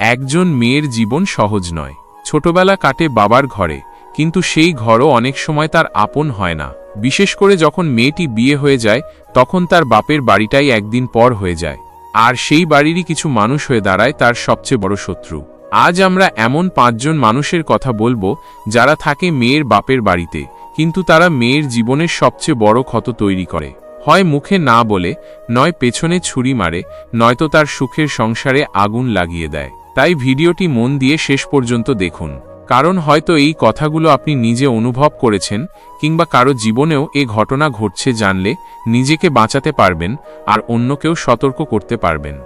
একজন মেয়ের জীবন সহজ নয়। ছোটবেলা কাটে বাবার ঘরে, কিন্তু সেই ঘরও অনেক সময় তার আপন হয় না। বিশেষ করে যখন মেয়েটি বিয়ে হয়ে যায়, তখন তার বাপের বাড়িটাই একদিন পর হয়ে যায়। আর সেই বাড়িরই কিছু মানুষ হয়ে দাঁড়ায় তার সবচেয়ে বড় শত্রু। আজ আমরা এমন পাঁচজন মানুষের কথা বলব, যারা থাকে মেয়ের বাপের বাড়িতে, কিন্তু তারা মেয়ের জীবনের সবচেয়ে বড় ক্ষত তৈরি করে। হয় মুখে না বলে, নয় পেছনে ছুরি মারে, নয়তো তার সুখের সংসারে আগুন লাগিয়ে দেয়। তাই ভিডিওটি মন দিয়ে শেষ পর্যন্ত দেখুন। কারণ হয়তো এই কথাগুলো আপনি নিজে অনুভব করেছেন, কিংবা কারও জীবনেও এ ঘটনা ঘটছে জানলে নিজেকে বাঁচাতে পারবেন আর অন্যকেও সতর্ক করতে পারবেন।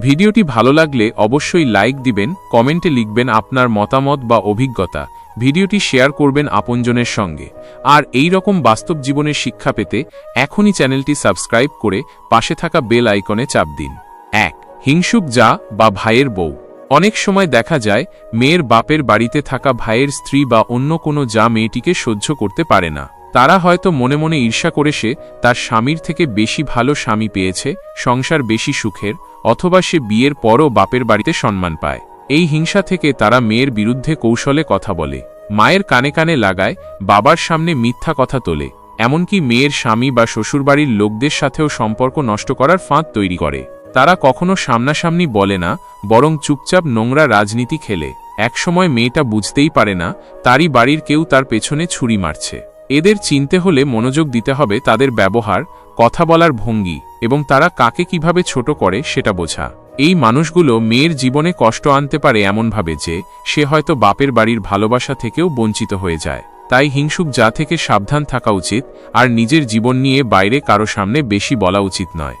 ভিডিওটি ভালো লাগলে অবশ্যই লাইক দিবেন, কমেন্টে লিখবেন আপনার মতামত বা অভিজ্ঞতা। ভিডিওটি শেয়ার করবেন আপনজনের সঙ্গে। আর এই রকম বাস্তব জীবনের শিক্ষা পেতে এখনই চ্যানেলটি সাবস্ক্রাইব করে পাশে থাকা বেল আইকনে চাপ দিন। এক, হিংসুক যা বা ভাইয়ের বউ। অনেক সময় দেখা যায়, মেয়ের বাপের বাড়িতে থাকা ভাইয়ের স্ত্রী বা অন্য কোনো যা মেয়েটিকে সহ্য করতে পারে না। তারা হয়তো মনে মনে ঈর্ষা করে সে তার স্বামীর থেকে বেশি ভালো স্বামী পেয়েছে, সংসার বেশি সুখের, অথবা সে বিয়ের পরও বাপের বাড়িতে সম্মান পায়। এই হিংসা থেকে তারা মেয়ের বিরুদ্ধে কৌশলে কথা বলে। মায়ের কানে কানে লাগায়, বাবার সামনে মিথ্যা কথা তোলে। এমনকি মেয়ের স্বামী বা শ্বশুরবাড়ির লোকদের সাথেও সম্পর্ক নষ্ট করার ফাঁদ তৈরি করে। তারা কখনো সামনাসামনি বলে না, বরং চুপচাপ নোংরা রাজনীতি খেলে। একসময় মেয়েটা বুঝতেই পারে না, তারই বাড়ির কেউ তার পেছনে ছুরি মারছে। এদের চিনতে হলে মনোযোগ দিতে হবে তাদের ব্যবহার, কথা বলার ভঙ্গি, এবং তারা কাকে কীভাবে ছোট করে সেটা বোঝা। এই মানুষগুলো মেয়ের জীবনে কষ্ট আনতে পারে এমনভাবে যে, সে হয়তো বাপের বাড়ির ভালোবাসা থেকেও বঞ্চিত হয়ে যায়। তাই হিংসুক যা থেকে সাবধান থাকা উচিত, আর নিজের জীবন নিয়ে বাইরে কারও সামনে বেশি বলা উচিত নয়।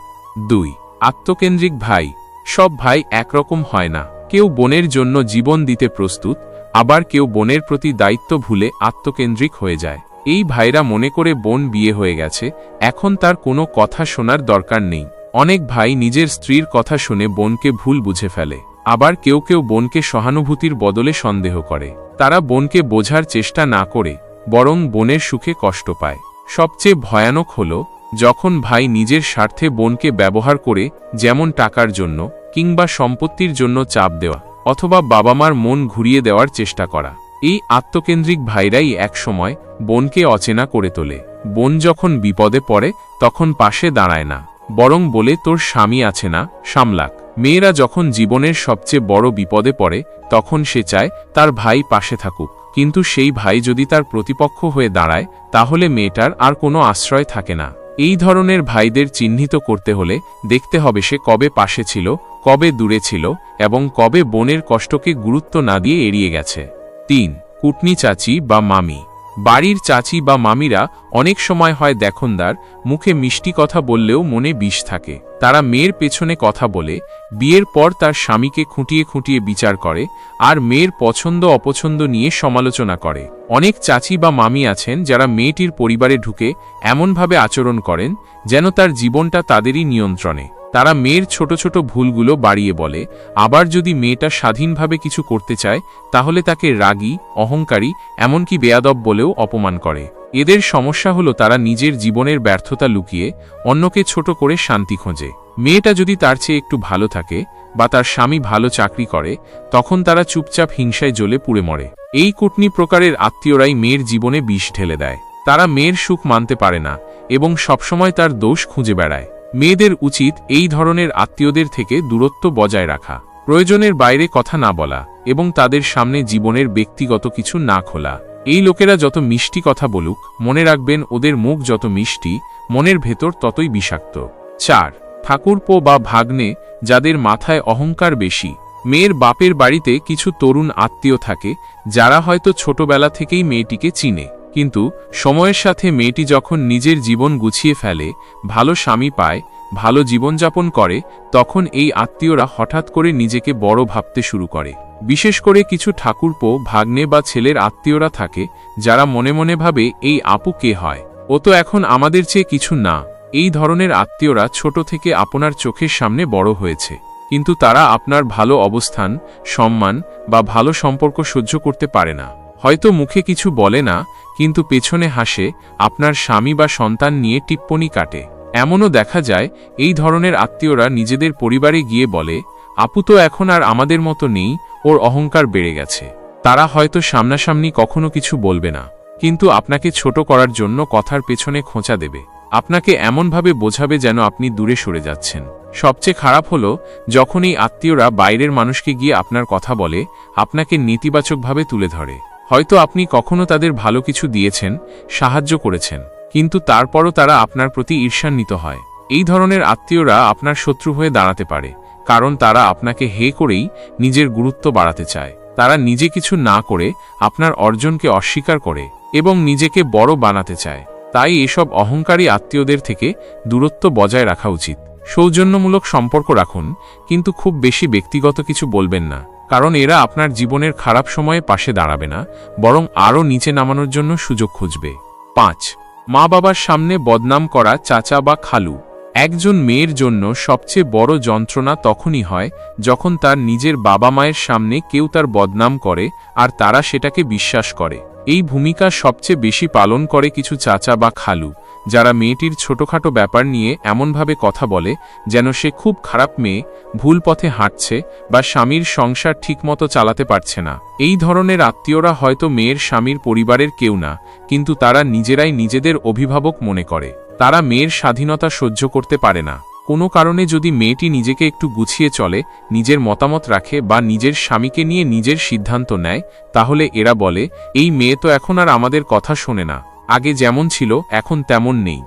দুই আত্মকেন্দ্রিক ভাই, সব ভাই একরকম হয় না। কেউ বোনের জন্য জীবন দিতে প্রস্তুত, আবার কেউ বোনের প্রতি দায়িত্ব ভুলে আত্মকেন্দ্রিক হয়ে যায়। এই ভাইরা মনে করে বোন বিয়ে হয়ে গেছে, এখন তার কোনো কথা শোনার দরকার নেই। অনেক ভাই নিজের স্ত্রীর কথা শুনে বোনকে ভুল বুঝে ফেলে, আবার কেউ কেউ বোনকে সহানুভূতির বদলে সন্দেহ করে। তারা বোনকে বোঝার চেষ্টা না করে, বরং বোনের সুখে কষ্ট পায়। সবচেয়ে ভয়ানক হল, যখন ভাই নিজের স্বার্থে বোনকে ব্যবহার করে যেমন টাকার জন্য কিংবা সম্পত্তির জন্য চাপ দেওয়া অথবা বাবা মার মন ঘুরিয়ে দেওয়ার চেষ্টা করা। এই আত্মকেন্দ্রিক ভাইরাই একসময় বোনকে অচেনা করে তোলে। বোন যখন বিপদে পড়ে, তখন পাশে দাঁড়ায় না, বরং বলে, তোর স্বামী আছে না, সামলাক। মেয়েরা যখন জীবনের সবচেয়ে বড় বিপদে পড়ে, তখন সে চায়, তার ভাই পাশে থাকুক। কিন্তু সেই ভাই যদি তার প্রতিপক্ষ হয়ে দাঁড়ায়, তাহলে মেয়েটার আর কোনো আশ্রয় থাকে না। এই ধরনের ভাইদের চিহ্নিত করতে হলে দেখতে হবে সে কবে পাশে ছিল, কবে দূরে ছিল এবং কবে বোনের কষ্টকে গুরুত্ব না দিয়ে এড়িয়ে গেছে। তিন, কুটনি চাচি বা মামি। বাড়ির চাচি বা মামিরা অনেক সময় হয় দেখনদার, মুখে মিষ্টি কথা বললেও মনে বিষ থাকে। তারা মেয়ের পেছনে কথা বলে, বিয়ের পর তার স্বামীকে খুঁটিয়ে খুঁটিয়ে বিচার করে আর মেয়ের পছন্দ অপছন্দ নিয়ে সমালোচনা করে। অনেক চাচি বা মামি আছেন যারা মেয়েটির পরিবারে ঢুকে এমনভাবে আচরণ করেন যেন তার জীবনটা তাদেরই নিয়ন্ত্রণে। তারা মেয়ের ছোট ছোট ভুলগুলো বাড়িয়ে বলে, আবার যদি মেয়েটা স্বাধীনভাবে কিছু করতে চায়, তাহলে তাকে রাগী, অহংকারী, এমনকি বেয়াদব বলেও অপমান করে। এদের সমস্যা হলো তারা নিজের জীবনের ব্যর্থতা লুকিয়ে অন্যকে ছোট করে শান্তি খোঁজে। মেয়েটা যদি তার চেয়ে একটু ভালো থাকে বা তার স্বামী ভালো চাকরি করে, তখন তারা চুপচাপ হিংসায় জ্বলে পুড়ে মরে। এই কুটনি প্রকারের আত্মীয়রাই মেয়ের জীবনে বিষ ঢেলে দেয়। তারা মেয়ের সুখ মানতে পারে না এবং সবসময় তার দোষ খুঁজে বেড়ায়। মেয়েদের উচিত এই ধরনের আত্মীয়দের থেকে দূরত্ব বজায় রাখা, প্রয়োজনের বাইরে কথা না বলা এবং তাদের সামনে জীবনের ব্যক্তিগত কিছু না খোলা। এই লোকেরা যত মিষ্টি কথা বলুক, মনে রাখবেন ওদের মুখ যত মিষ্টি, মনের ভেতর ততই বিষাক্ত। চার ঠাকুরপো বা ভাগ্নে, যাদের মাথায় অহংকার বেশি। মেয়ের বাপের বাড়িতে কিছু তরুণ আত্মীয় থাকে, যারা হয়তো ছোটবেলা থেকেই মেয়েটিকে চিনে। কিন্তু সময়ের সাথে মেয়েটি যখন নিজের জীবন গুছিয়ে ফেলে, ভালো স্বামী পায়, ভালো জীবনযাপন করে, তখন এই আত্মীয়রা হঠাৎ করে নিজেকে বড় ভাবতে শুরু করে। বিশেষ করে কিছু ঠাকুরপো, ভাগ্নে বা ছেলের আত্মীয়রা থাকে, যারা মনে মনে ভাবে, এই আপু কে হয়? ও তো এখন আমাদের চেয়ে কিছু না। এই ধরনের আত্মীয়রা ছোট থেকে আপনার চোখের সামনে বড় হয়েছে। কিন্তু তারা আপনার ভালো অবস্থান, সম্মান বা ভালো সম্পর্ক সহ্য করতে পারে না। হয়তো মুখে কিছু বলে না, কিন্তু পেছনে হাসে, আপনার স্বামী বা সন্তান নিয়ে টিপ্পনি কাটে। এমনও দেখা যায়, এই ধরনের আত্মীয়রা নিজেদের পরিবারে গিয়ে বলে, আপু তো এখন আর আমাদের মতো নেই, ওর অহংকার বেড়ে গেছে। তারা হয়তো সামনাসামনি কখনো কিছু বলবে না, কিন্তু আপনাকে ছোট করার জন্য কথার পেছনে খোঁচা দেবে। আপনাকে এমনভাবে বোঝাবে যেন আপনি দূরে সরে যাচ্ছেন। সবচেয়ে খারাপ হলো, যখন এই আত্মীয়রা বাইরের মানুষকে গিয়ে আপনার কথা বলে, আপনাকে নেতিবাচকভাবে তুলে ধরে। হয়তো আপনি কখনো তাদের ভালো কিছু দিয়েছেন, সাহায্য করেছেন, কিন্তু তারপরও তারা আপনার প্রতি ঈর্ষান্বিত হয়। এই ধরনের আত্মীয়রা আপনার শত্রু হয়ে দাঁড়াতে পারে, কারণ তারা আপনাকে হে করেই নিজের গুরুত্ব বাড়াতে চায়। তারা নিজে কিছু না করে আপনার অর্জনকে অস্বীকার করে এবং নিজেকে বড় বানাতে চায়। তাই এসব অহংকারী আত্মীয়দের থেকে দূরত্ব বজায় রাখা উচিত। সৌজন্যমূলক সম্পর্ক রাখুন, কিন্তু খুব বেশি ব্যক্তিগত কিছু বলবেন না। কারণ এরা আপনার জীবনের খারাপ সময়ে পাশে দাঁড়াবে না, বরং আরও নিচে নামানোর জন্য সুযোগ খুঁজবে। পাঁচ, মা বাবার সামনে বদনাম করা চাচা বা খালু। একজন মেয়ের জন্য সবচেয়ে বড় যন্ত্রণা তখনই হয় যখন তার নিজের বাবা মায়ের সামনে কেউ তার বদনাম করে আর তারা সেটাকে বিশ্বাস করে। এই ভূমিকা সবচেয়ে বেশি পালন করে কিছু চাচা বা খালু, যারা মেয়েটির ছোটখাটো ব্যাপার নিয়ে এমনভাবে কথা বলে যেন সে খুব খারাপ মেয়ে, ভুল পথে হাঁটছে বা স্বামীর সংসার ঠিকমতো চালাতে পারছে না। এই ধরনের আত্মীয়রা হয়তো মেয়ের স্বামীর পরিবারের কেউ না, কিন্তু তারা নিজেরাই নিজেদের অভিভাবক মনে করে। তারা মেয়ের স্বাধীনতা সহ্য করতে পারে না। কোনো কারণে যদি মেয়েটি নিজেকে একটু গুছিয়ে চলে, নিজের মতামত রাখে বা নিজের স্বামীকে নিয়ে নিজের সিদ্ধান্ত নেয়, তাহলে এরা বলে, এই মেয়ে তো এখন আর আমাদের কথা শোনে না। আগে যেমন ছিল, এখন তেমন নেই।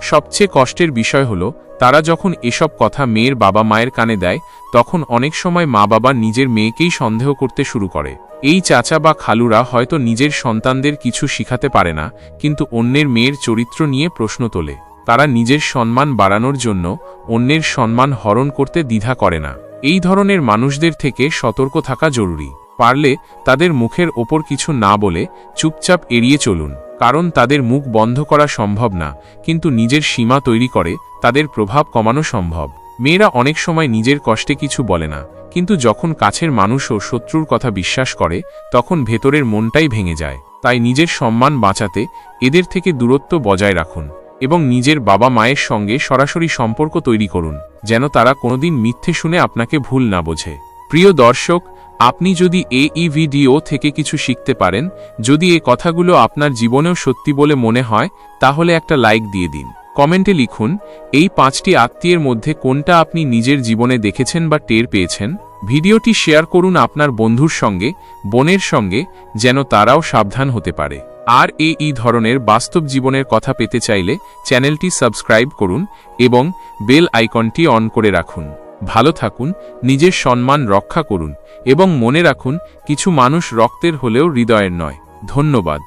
সবচেয়ে কষ্টের বিষয় হল, তারা যখন এসব কথা মেয়ের বাবা মায়ের কানে দেয়, তখন অনেক সময় মা বাবা নিজের মেয়েকেই সন্দেহ করতে শুরু করে। এই চাচা বা খালুরা হয়তো নিজের সন্তানদের কিছু শিখাতে পারে না, কিন্তু অন্যের মেয়ের চরিত্র নিয়ে প্রশ্ন তোলে। তারা নিজের সম্মান বাড়ানোর জন্য অন্যের সম্মান হরণ করতে দ্বিধা করে না। এই ধরনের মানুষদের থেকে সতর্ক থাকা জরুরি। পারলে তাদের মুখের ওপর কিছু না বলে চুপচাপ এড়িয়ে চলুন, কারণ তাদের মুখ বন্ধ করা সম্ভব না, কিন্তু নিজের সীমা তৈরি করে তাদের প্রভাব কমানো সম্ভব। মেয়েরা অনেক সময় নিজের কষ্টে কিছু বলে না, কিন্তু যখন কাছের মানুষও শত্রুর কথা বিশ্বাস করে, তখন ভেতরের মনটাই ভেঙে যায়। তাই নিজের সম্মান বাঁচাতে এদের থেকে দূরত্ব বজায় রাখুন। এবং নিজের বাবা মায়ের সঙ্গে সরাসরি সম্পর্ক তৈরি করুন, যেন তারা কোনোদিন মিথ্যে শুনে আপনাকে ভুল না বোঝে। প্রিয় দর্শক, আপনি যদি এই ভিডিও থেকে কিছু শিখতে পারেন, যদি এ কথাগুলো আপনার জীবনেও সত্যি বলে মনে হয়, তাহলে একটা লাইক দিয়ে দিন। কমেন্টে লিখুন, এই পাঁচটি আত্মীয়ের মধ্যে কোনটা আপনি নিজের জীবনে দেখেছেন বা টের পেয়েছেন? ভিডিওটি শেয়ার করুন আপনার বন্ধুর সঙ্গে, বোনের সঙ্গে, যেন তারাও সাবধান হতে পারে। আর এই ধরনের বাস্তব জীবনের কথা পেতে চাইলে চ্যানেলটি সাবস্ক্রাইব করুন এবং বেল আইকনটি অন করে রাখুন। ভালো থাকুন, নিজের সম্মান রক্ষা করুন এবং মনে রাখুন, কিছু মানুষ রক্তের হলেও হৃদয়ের নয়। ধন্যবাদ।